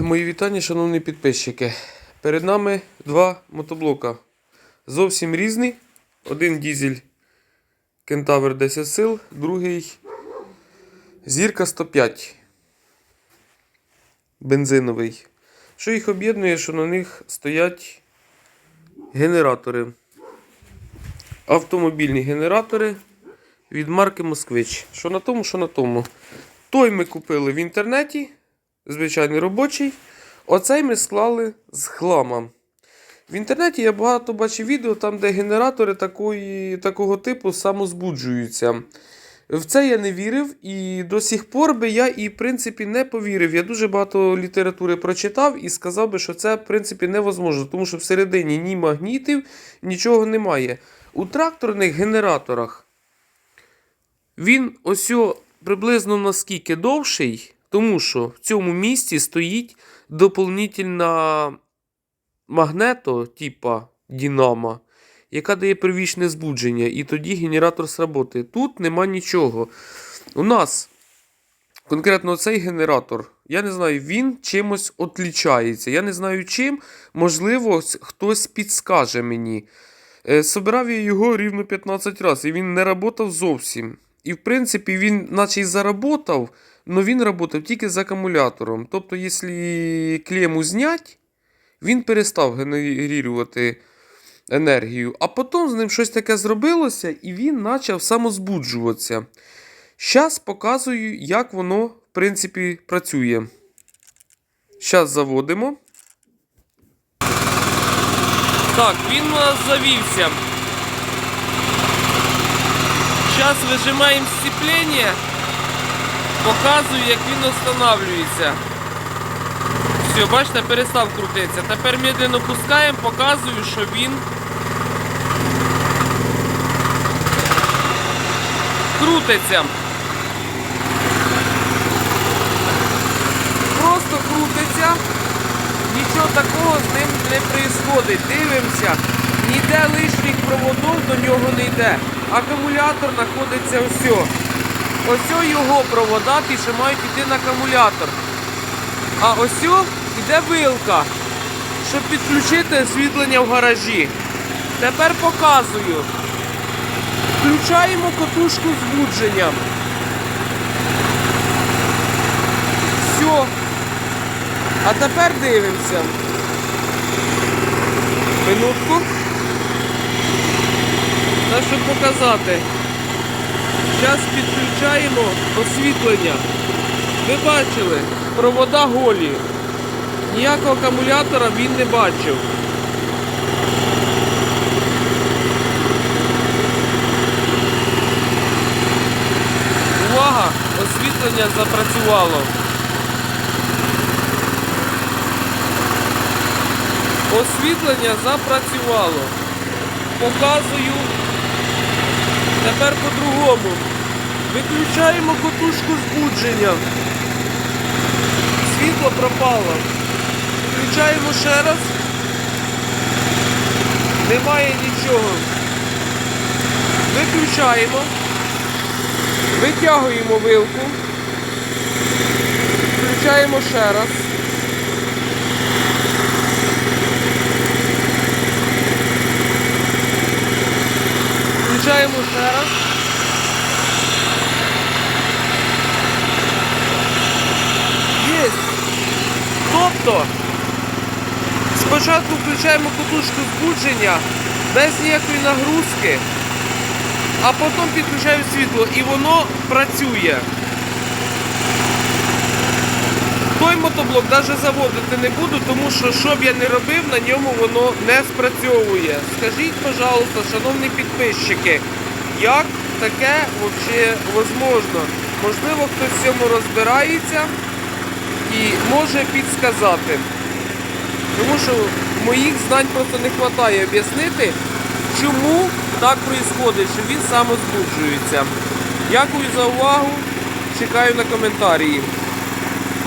Мої вітання, шановні підписчики. Перед нами два мотоблока. Зовсім різні. Один дізель Кентавр 10 сил, другий Зірка 105. Бензиновий. Що їх об'єднує, що на них стоять генератори. Автомобільні генератори від марки Москвич. Що на тому, що на тому. Той ми купили в інтернеті звичайний робочий. Оцей ми склали з хлама. В інтернеті я багато бачив відео, там, де генератори такої, такого типу самозбуджуються. В це я не вірив, і до сих пор би я і в принципі не повірив. Я дуже багато літератури прочитав і сказав би, що це в принципі невозможно, тому що всередині ні магнітів, нічого немає. У тракторних генераторах він ось приблизно наскільки довший, тому що в цьому місці стоїть доповнительна магнето, типа Дінамо, яка дає первічне збудження, і тоді генератор сработає. Тут нема нічого. У нас конкретно цей генератор, я не знаю, він чимось отлічається. Я не знаю чим. Можливо, хтось підскаже мені. Е, Собирав я його рівно 15 разів, і він не працював зовсім. І в принципі він, наче й заработав, але він працював тільки з акумулятором. Тобто, якщо клему знять, він перестав генерувати енергію. А потім з ним щось таке зробилося, і він почав самозбуджуватися. Зараз показую, як воно, в принципі, працює. Зараз заводимо. Так, він у нас завівся. Зараз вижимаємо сцеплення. Показую, як він встановлюється. Все, бачите, перестав крутитися. Тепер медленно пускаємо, показую, що він крутиться. Просто крутиться. Нічого такого з ним не відбувається. Дивимося, ніде лишніх проводов до нього не йде. Акумулятор знаходиться ось. Ось його провода що мають йти на акумулятор. А ось іде вилка, щоб підключити освітлення в гаражі. Тепер показую. Включаємо катушку збудження. Все. А тепер дивимося. Минутку. Та щоб показати. Зараз підключаємо освітлення. Ви бачили, провода голі. Ніякого акумулятора він не бачив. Увага! Освітлення запрацювало. Освітлення запрацювало. Показую. Тепер по-другому. Виключаємо котушку збудження. Світло пропало. Включаємо ще раз. Немає нічого. Виключаємо. Витягуємо вилку. Включаємо ще раз. Включаємо ще раз. Є. Тобто спочатку включаємо катушку збудження без ніякої нагрузки, а потім підключаємо світло і воно працює. Той мотоблок навіть заводити не буду, тому що що б я не робив, на ньому воно не спрацьовує. Скажіть, пожалуйста, шановні підписчики, як таке взагалі можливо? Можливо, хтось в цьому розбирається і може підсказати. Тому що моїх знань просто не вистачає об'яснити, чому так відбувається, що він самозбуджується. Дякую за увагу. Чекаю на коментарі.